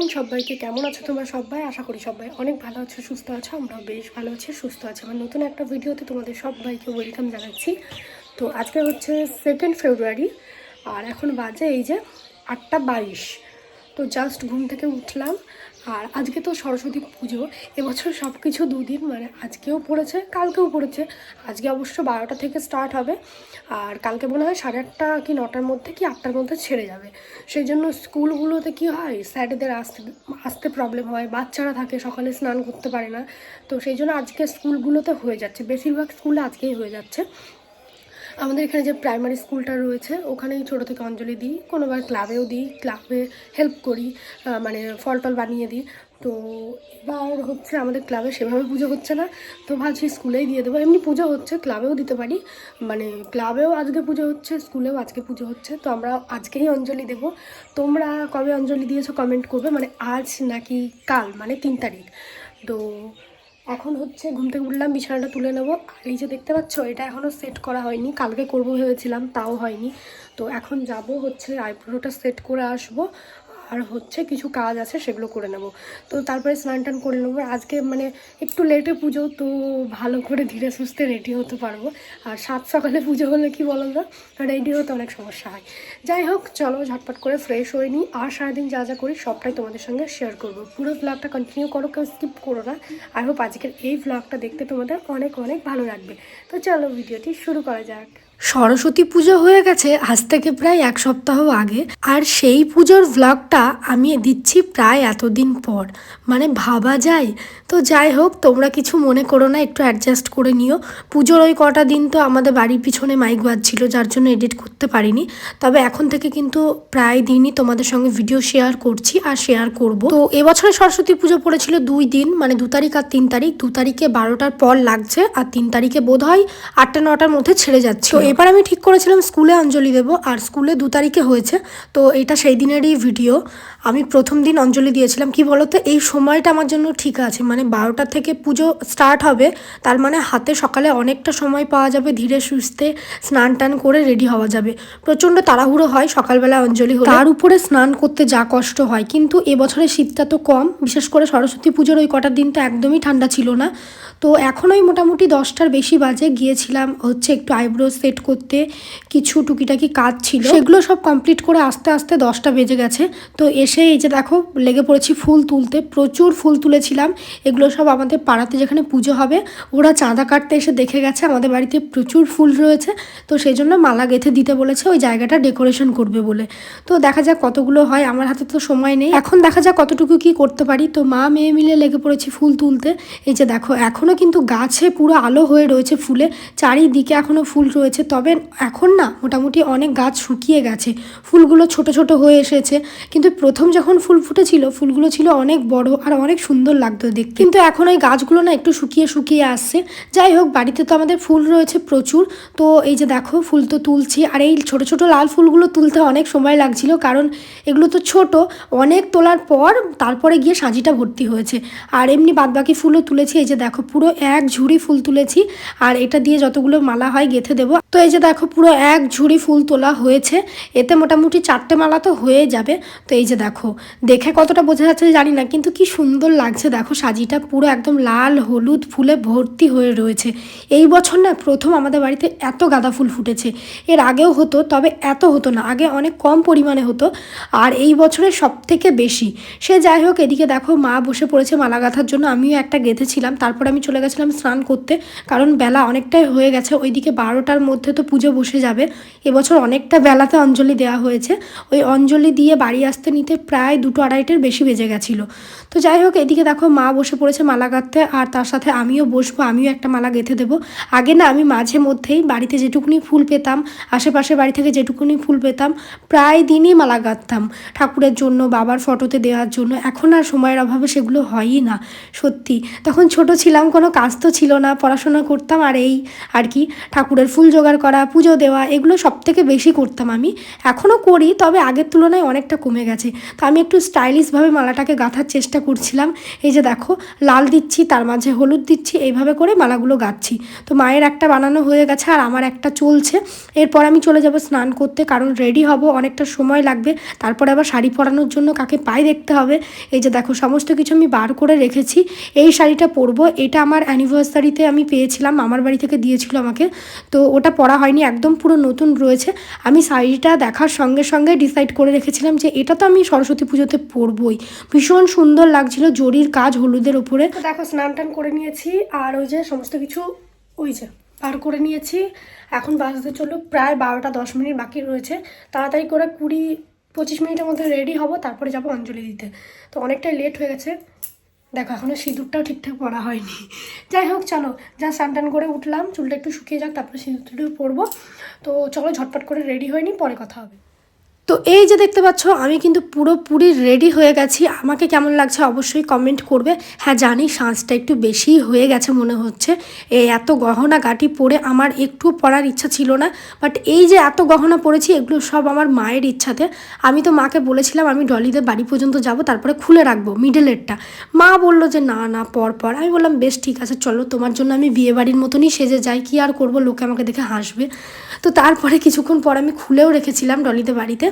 Morning সবাইকে। কেমন আছো তোমরা সবাই? আশা করি সবাই অনেক ভালো আছো, সুস্থ আছো আমরা বেশ ভালো আছি, সুস্থ আছি। আমার নতুন একটা ভিডিওতে তোমাদের সবাইকে ওয়েলকাম জানাচ্ছি। তো আজকে হচ্ছে সেকেন্ড ফেব্রুয়ারি আর এখন বাজে এই যে আটটা বাইশ। তো জাস্ট ঘুম থেকে উঠলাম আর আজকে তো সরস্বতী পুজো, এবছর সব কিছু দুদিন মানে আজকেও পড়েছে, কালকেও পড়েছে। আজকে অবশ্য বারোটা থেকে স্টার্ট হবে, আর কালকে মনে হয় সাড়ে আটটা কি নটার মধ্যে কি আটটার মধ্যে ছেড়ে যাবে। সেই জন্য স্কুলগুলোতে কি হয় স্যাটারদের আসতে আসতে প্রবলেম হয়, বাচ্চারা থাকে, সকালে স্নান করতে পারে না। তো সেই জন্য আজকে স্কুলগুলোতে হয়ে যাচ্ছে, বেশিরভাগ স্কুলে আজকেই হয়ে যাচ্ছে। আমাদের এখানে যে প্রাইমারি স্কুলটা রয়েছে, ওখানেই ছোটো থেকে অঞ্জলি দিই, কোনোবার ক্লাবেও দিই ক্লাবে হেল্প করি মানে ফল টল বানিয়ে দিই। তো এবার হচ্ছে আমাদের ক্লাবে সেভাবে পুজো হচ্ছে না, তো ভাবছি স্কুলেই দিয়ে দেবো। এমনি পুজো হচ্ছে ক্লাবেও দিতে পারি। মানে ক্লাবেও আজকে পুজো হচ্ছে, স্কুলেও আজকে পুজো হচ্ছে, তো আমরা আজকেই অঞ্জলি দেবো। তোমরা কবে অঞ্জলি দিয়েছ কমেন্ট করবে? মানে আজ নাকি কাল মানে তিন তারিখ। তো এখন হচ্ছে ঘুম থেকে উঠলাম, বিছানাটা তুলে নেব। আর এই যে দেখতে পাচ্ছ, এটা এখনও সেট করা হয়নি। কালকে করব ভেবেছিলাম, তাও হয়নি। তো এখন যাব হচ্ছে আইব্রোটা সেট করে আসব। আর হচ্ছে কিছু কাজ আছে সেগুলো করে নেব। তো তারপরে স্নান টান করে নেব। আজকে মানে একটু লেটে পুজো, তো ভালো করে ধীরে সুস্থে রেডি হতে পারব। আর সাত সকালে পুজো হলে কি বলো না রেডি হতে অনেক সমস্যা হয়। যাই হোক, চলো ঝটপট করে ফ্রেশ হয়ে নিই। আর সারাদিন যা যা করি সবটাই তোমাদের সঙ্গে শেয়ার করব। পুরো ব্লগটা কন্টিনিউ করো, কেউ স্কিপ করো না। আর হোপ আজকের এই ব্লগটা দেখতে তোমাদের অনেক অনেক ভালো লাগবে। তো চলো ভিডিওটি শুরু করা যাক। সরস্বতী পুজো হয়ে গেছে আজ থেকে প্রায় এক সপ্তাহ আগে, আর সেই পুজোর ভ্লগটা আমি দিচ্ছি প্রায় এতদিন পর। মানে ভাবা যায়। তো যাই হোক, তোমরা কিছু মনে করো না, একটু অ্যাডজাস্ট করে নিও। পুজোর ওই কটা দিন তো আমাদের বাড়ির পিছনে মাইক বাজছিল, যার জন্য এডিট করতে পারিনি। তবে এখন থেকে কিন্তু প্রায় দিনই তোমাদের সঙ্গে ভিডিও শেয়ার করছি আর শেয়ার করব। তো এবছরে সরস্বতী পুজো পড়েছিল দুই দিন মানে দু তারিখ আর তিন তারিখ। দু তারিখে বারোটার পর লাগছে, আর তিন তারিখে বোধ হয় আটটা, নটার মধ্যে ছেড়ে যাচ্ছে। এবার আমি ঠিক করেছিলাম স্কুলে অঞ্জলি দেবো, আর স্কুলে দু তারিখে হয়েছে, তো এটা সেই দিনেরই ভিডিও। আমি প্রথম দিন অঞ্জলি দিয়েছিলাম। কি বলতো, এই সময়টা আমার জন্য ঠিক আছে। মানে বারোটা থেকে পুজো স্টার্ট হবে, তার মানে হাতে সকালে অনেকটা সময় পাওয়া যাবে, ধীরে সুস্থে স্নান টান করে রেডি হওয়া যাবে। প্রচণ্ড তাড়াহুড়ো হয় সকালবেলা অঞ্জলি তার উপরে স্নান করতে যা কষ্ট হয়, কিন্তু এবছরে শীতটা তো কম, বিশেষ করে সরস্বতী পুজোর ওই কটার দিন তো একদমই ঠান্ডা ছিল না। তো এখন ওই মোটামুটি দশটার বেশি বাজে, গিয়েছিলাম হচ্ছে একটু আইব্রো সেট করতে কিছু টুকিটাকি কাজ ছিল। সেগুলো সব কমপ্লিট করে আস্তে আস্তে দশটা বেজে গেছে। তো এসে এই যে দেখো, লেগে পড়েছি ফুল তুলতে। প্রচুর ফুল তুলেছিলাম। এগুলো সব আমাদের পাড়াতে যেখানে পুজো হবে, ওরা চাঁদা কাটতে এসে দেখে গেছে। আমাদের বাড়িতে প্রচুর ফুল রয়েছে। তো সেই জন্য মালা গেঁথে দিতে বলেছে, ওই জায়গাটা ডেকোরেশন করবে বলে। তো দেখা যাক কতগুলো হয়। আমার হাতে তো সময় নেই। এখন দেখা যাক কতটুকু কি করতে পারি। তো মা মেয়ে মিলে লেগে পড়েছি ফুল তুলতে। এই যে দেখো এখনও কিন্তু গাছে পুরো আলো হয়ে রয়েছে ফুলে। চারিদিকে এখনও ফুল রয়েছে। তবে এখন না মোটামুটি অনেক গাছ শুকিয়ে গেছে। ফুলগুলো ছোট ছোট হয়ে এসেছে। কিন্তু প্রথম যখন ফুল ফুটেছিল, ফুলগুলো ছিল অনেক বড় আর অনেক সুন্দর লাগতো দেখতে। কিন্তু এখন ওই গাছগুলো না একটু শুকিয়ে শুকিয়ে আসছে। যাই হোক, বাড়িতে তো আমাদের ফুল রয়েছে প্রচুর। তো এই যে দেখো, ফুল তো তুলছি। আর এই ছোট ছোট লাল ফুলগুলো তুলতে অনেক সময় লাগছিল কারণ এগুলো তো ছোট। অনেক তোলার পর তারপরে গিয়ে সাজিটা ভর্তি হয়েছে। আর এমনি বাদবাকি ফুলও তুলেছি। এই যে দেখো, পুরো এক ঝুড়ি ফুল তুলেছি। আর এটা দিয়ে যতগুলো মালা হয় গেঁথে দেবো। তো এই যে দেখো পুরো এক ঝুড়ি ফুল তোলা হয়েছে। এতে মোটামুটি চারটে মালা তো হয়ে যাবে। তো এই যে দেখো, দেখে কতটা বোঝা যাচ্ছে জানি না, কিন্তু কি সুন্দর লাগছে। দেখো সাজিটা পুরো একদম লাল, হলুদ, ফুলে ভর্তি হয়ে রয়েছে। এই বছর না প্রথম আমাদের বাড়িতে এত গাঁদা ফুল ফুটেছে। এর আগেও হতো, তবে এত হতো না। আগে অনেক কম পরিমাণে হতো, আর এই বছরে সব থেকে বেশি। সে যাই হোক, এদিকে দেখো মা বসে পড়েছে মালা গাঁথার জন্য। আমিও একটা গেঁথেছিলাম। তারপর আমি চলে গেছিলাম স্নান করতে, কারণ বেলা অনেকটাই হয়ে গেছে। ওইদিকে বারোটার মধ্যে তো পুজো বসে যাবে। এবছর অনেকটা বেলাতে অঞ্জলি দেওয়া হয়েছে। ওই অঞ্জলি দিয়ে বাড়ি আসতে নিতে প্রায় দুটো আড়াইটের বেশি বেজে গেছিল। তো যাই হোক, এদিকে দেখো মা বসে পড়েছে মালা গাঁথতে, আর তার সাথে আমিও বসবো, আমিও একটা মালা গেঁথে দেবো। আগে না আমি মাঝে মধ্যেই বাড়িতে যেটুকুনি ফুল পেতাম আশেপাশে বাড়ি থেকে যেটুকুনি ফুল পেতাম, প্রায় দিনই মালা গাঁথতাম ঠাকুরের জন্য, বাবার ফটোতে দেওয়ার জন্য। এখন আর সময়ের অভাবে সেগুলো হয়ই না, সত্যি। তখন ছোট ছিলাম, কোনো কাজ তো ছিল না, পড়াশোনা করতাম আর এই আর কি, ঠাকুরের ফুল জোগাড় জোগাড় করা, পুজো দেওয়া, এগুলো সব থেকে বেশি করতাম আমি। এখনও করি, তবে আগের তুলনায় অনেকটা কমে গেছে। তো আমি একটু স্টাইলিশভাবে মালাটাকে গাঁথার চেষ্টা করছিলাম। এই যে দেখো, লাল দিচ্ছি, তার মাঝে হলুদ দিচ্ছি, এইভাবে করে মালাগুলো গাচ্ছি তো মায়ের একটা বানানো হয়ে গেছে আর আমার একটা চলছে। এরপর আমি চলে যাব স্নান করতে, কারণ রেডি হব, অনেকটা সময় লাগবে। তারপরে আবার শাড়ি পরানোর জন্য কাকে পায়ে দেখতে হবে। এই যে দেখো, সমস্ত কিছু আমি বার করে রেখেছি। এই শাড়িটা পরবো, এটা আমার অ্যানিভার্সারিতে আমি পেয়েছিলাম আমার বাড়ি থেকে দিয়েছিল আমাকে। তো ওটা পরা হয়নি, একদম পুরো নতুন রয়েছে। আমি শাড়িটা দেখার সঙ্গে সঙ্গে ডিসাইড করে রেখেছিলাম যে এটা তো আমি সরস্বতী পুজোতে পরবই। ভীষণ সুন্দর লাগছিল, জরির কাজ হলুদের ওপরে। দেখো, স্নান টান করে নিয়েছি, আর ওই যে সমস্ত কিছু ওই যে পার করে নিয়েছি। এখন বাজতে চলল প্রায় বারোটা দশ মিনিট বাকি রয়েছে। তাড়াতাড়ি করে কুড়ি পঁচিশ মিনিটের মধ্যে রেডি হব, তারপরে যাব অঞ্জলি দিতে। তো অনেকটাই লেট হয়ে গেছে। দেখো এখনও সিঁদুরটাও ঠিকঠাক পরা হয়নি। যাই হোক, চলো, যা স্নান করে উঠলাম, চুলটা একটু শুকিয়ে যাক, তারপরে সিঁদুর পরবো। তো চলো, ঝটপট করে রেডি হয়নি পরে কথা হবে। তো এই যে দেখতে পাচ্ছ, আমি কিন্তু পুরোপুরি রেডি হয়ে গেছি। আমাকে কেমন লাগছে অবশ্যই কমেন্ট করবে। হ্যাঁ জানি সাজটা একটু বেশি হয়ে গেছে মনে হচ্ছে। এই এত গহনা গাটি পরে আমার একটু পরার ইচ্ছা ছিল না। বাট এই যে এত গহনা পরেছি, এগুলো সব আমার মায়ের ইচ্ছাতে। আমি তো মাকে বলেছিলাম, আমি ডলিদের বাড়ি পর্যন্ত যাব, তারপরে খুলে রাখব মিডলেরটা মা বলল যে, না না, পর পর। আমি বললাম, বেশ, ঠিক আছে, চলো, তোমার জন্য আমি বিয়ে বাড়ির মতনই সেজে যাই। কি আর করব? লোকে আমাকে দেখে হাসবে। তো তারপরে কিছুক্ষণ পর আমি খুলেও রেখেছিলাম ডলিদের বাড়িতে।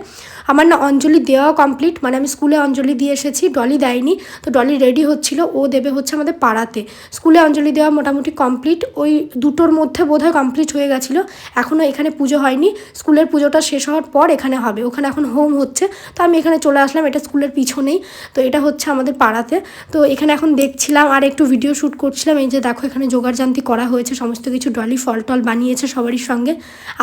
আমার না অঞ্জলি দেওয়া কমপ্লিট মানে আমি স্কুলে অঞ্জলি দিয়ে এসেছি ডলি দেয়নি, তো ডলি রেডি হচ্ছিল, ও দেবে হচ্ছে আমাদের পাড়াতে। স্কুলে অঞ্জলি দেওয়া মোটামুটি কমপ্লিট ওই দুটোর মধ্যে বোধহয় কমপ্লিট হয়ে গেছিল এখনও এখানে পুজো হয়নি স্কুলের পুজোটা শেষ হওয়ার পর এখানে হবে, ওখানে এখন হোম হচ্ছে, তো আমি এখানে চলে আসলাম, এটা স্কুলের পিছনেই, তো এটা হচ্ছে আমাদের পাড়াতে, তো এখানে এখন দেখছিলাম, আর একটু ভিডিও শ্যুট করছিলাম, এই যে দেখো এখানে জোগাড়জান্তি করা হয়েছে, সমস্ত কিছু ডলি ফল টল বানিয়েছে সবারই সঙ্গে,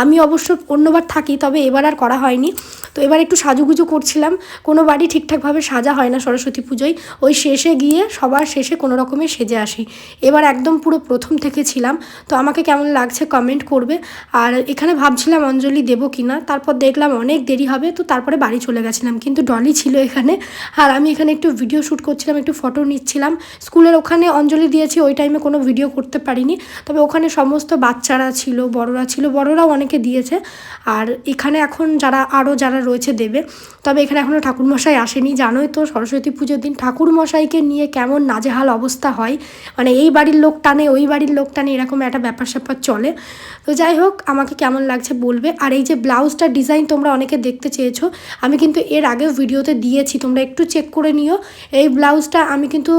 আমি অবশ্য অন্যবার থাকি, তবে এবার আর করা হয়নি তো এবার একটু সাজুগুজু করছিলাম। কোনো বাড়ি ঠিকঠাকভাবে সাজা হয় না সরস্বতী পুজোয়। ওই শেষে গিয়ে সবার শেষে কোনো রকমে সেজে আসি। এবার একদম পুরো প্রথম থেকে ছিলাম। তো আমাকে কেমন লাগছে কমেন্ট করবে। আর এখানে ভাবছিলাম অঞ্জলি দেবো কি না তারপর দেখলাম অনেক দেরি হবে। তো তারপরে বাড়ি চলে গেছিলাম। কিন্তু ডলি ছিল এখানে। আর আমি এখানে একটু ভিডিও শ্যুট করছিলাম, একটু ফটো নিচ্ছিলাম। স্কুলের ওখানে অঞ্জলি দিয়েছি। ওই টাইমে কোনো ভিডিও করতে পারিনি। তবে ওখানে সমস্ত বাচ্চারা ছিল, বড়রা ছিল। বড়রাও অনেকে দিয়েছে। আর এখানে এখন যারা আরও যারা রয়েছে দেবে। তবে এখানে এখনও ঠাকুরমশাই আসেনি। জানোই তো সরস্বতী পুজোর দিন ঠাকুরমশাইকে নিয়ে কেমন নাজেহাল অবস্থা হয়। মানে এই বাড়ির লোক টানে, ওই বাড়ির লোক টানে এরকম একটা ব্যাপার স্যাপার চলে। তো যাই হোক, আমাকে কেমন লাগছে বলবে। আর এই যে ব্লাউজটার ডিজাইন তোমরা অনেকে দেখতে চেয়েছো, আমি কিন্তু এর আগেও ভিডিওতে দিয়েছি, তোমরা একটু চেক করে নিও। এই ব্লাউজটা আমি কিন্তু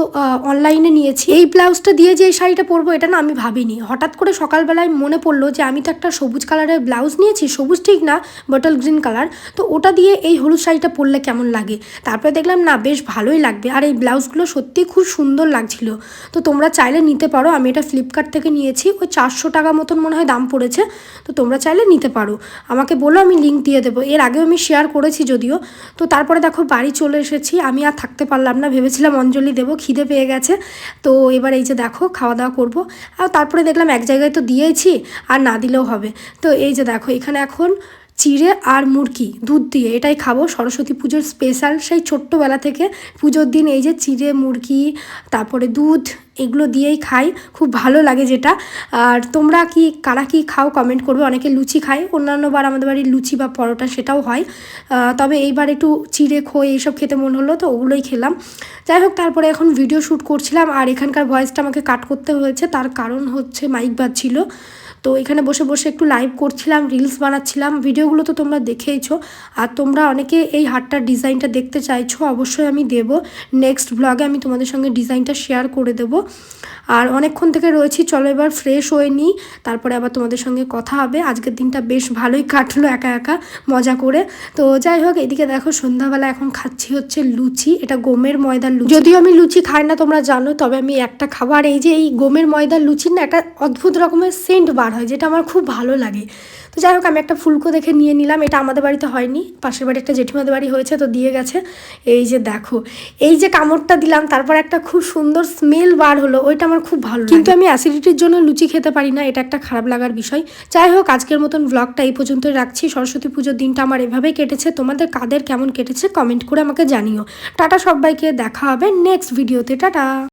অনলাইনে নিয়েছি। এই ব্লাউজটা দিয়ে যে এই শাড়িটা পরবো, এটা না আমি ভাবিনি। হঠাৎ করে সকালবেলায় মনে পড়ল যে আমি তো একটা সবুজ কালারের ব্লাউজ নিয়েছি। সবুজ ঠিক না, বটল গ্রিন কালার। তো ওটা দিয়ে এই হলুদ শাড়িটা পরলে কেমন লাগে? তারপরে দেখলাম, না, বেশ ভালোই লাগবে। আর এই ব্লাউজগুলো সত্যি খুব সুন্দর লাগছিল। তো তোমরা চাইলে নিতে পারো। আমি এটা ফ্লিপকার্ট থেকে নিয়েছি। ওই চারশো টাকা মতন মনে হয় দাম পড়েছে। তো তোমরা চাইলে নিতে পারো। আমাকে বলো, আমি লিঙ্ক দিয়ে দেবো। এর আগেও আমি শেয়ার করেছি যদিও। তো তারপরে দেখো, বাড়ি চলে এসেছি। আমি আর থাকতে পারলাম না। ভেবেছিলাম অঞ্জলি দেবো। খিদে পেয়ে গেছে। তো এবার এই যে দেখো, খাওয়া দাওয়া করব। আর তারপরে দেখলাম, এক জায়গায় তো দিয়েছি। আর না দিলেও হবে। তো এই যে দেখো, এখানে এখন চিড়ে আর মুরগি, দুধ দিয়ে। এটাই খাব সরস্বতী পুজোর স্পেশাল সেই ছোট্টবেলা থেকে পুজোর দিন এই যে চিড়ে, মুরগি, তারপরে দুধ, এগুলো দিয়েই খাই। খুব ভালো লাগে যেটা। আর তোমরা কি, কারা কি খাও কমেন্ট করবে। অনেকে লুচি খায়। অন্যান্য বার আমাদের বাড়ির লুচি বা পরোটা সেটাও হয়। তবে এইবার একটু চিড়ে, খই এইসব খেতে মন হলো তো ওগুলোই খেলাম। যাই হোক, তারপরে এখন ভিডিও শ্যুট করছিলাম। আর এখানকার ভয়েসটা আমাকে কাট করতে হয়েছে। তার কারণ হচ্ছে মাইক বাজছিল। তো এখানে বসে বসে একটু লাইভ করছিলাম রিলস বানাচ্ছিলাম। ভিডিওগুলো তো তোমরা দেখেইছো। আর তোমরা অনেকে এই হাটটার ডিজাইনটা দেখতে চাইছো, অবশ্যই আমি দেব। নেক্সট ব্লগে আমি তোমাদের সঙ্গে ডিজাইনটা শেয়ার করে দেব। আর অনেকক্ষণ থেকে রয়েছি, চলো এবার ফ্রেশ হয়ে নিই। তারপরে আবার তোমাদের সঙ্গে কথা হবে। আজকের দিনটা বেশ ভালোই কাটলো একা একা, মজা করে। তো যাই হোক, এদিকে দেখো সন্ধ্যাবেলা এখন খাচ্ছি হচ্ছে লুচি। এটা গমের ময়দার লুচি। যদিও আমি লুচি খাই না, তোমরা জানো, তবে আমি একটা খাবার এই যে এই গমের ময়দার লুচির না, একটা অদ্ভুত রকমের সেন্ট বার হয়, যেটা আমার খুব ভালো লাগে। তো যাই হোক, আমি একটা ফুলকো দেখে নিয়ে নিলাম। এটা আমাদের বাড়িতে হয়নি। পাশের বাড়ি একটা জেঠিমাদের বাড়ি হয়েছে, তো দিয়ে গেছে। এই যে দেখো, এই যে কামড়টা দিলাম, তারপর একটা খুব সুন্দর স্মেল বার হলো। ওইটা আমার খুব ভালো কিন্তু আমি অ্যাসিডিটির জন্য লুচি খেতে পারি না, এটা একটা খারাপ লাগার বিষয়। যাই হোক, আজকের মতন ব্লগটা এই পর্যন্তই রাখছি। সরস্বতী পুজোর দিনটা আমার এভাবেই কেটেছে। তোমাদের কাদের কেমন কেটেছে কমেন্ট করে আমাকে জানিও। টাটা সবাইকে, দেখা হবে নেক্সট ভিডিওতে টাটা!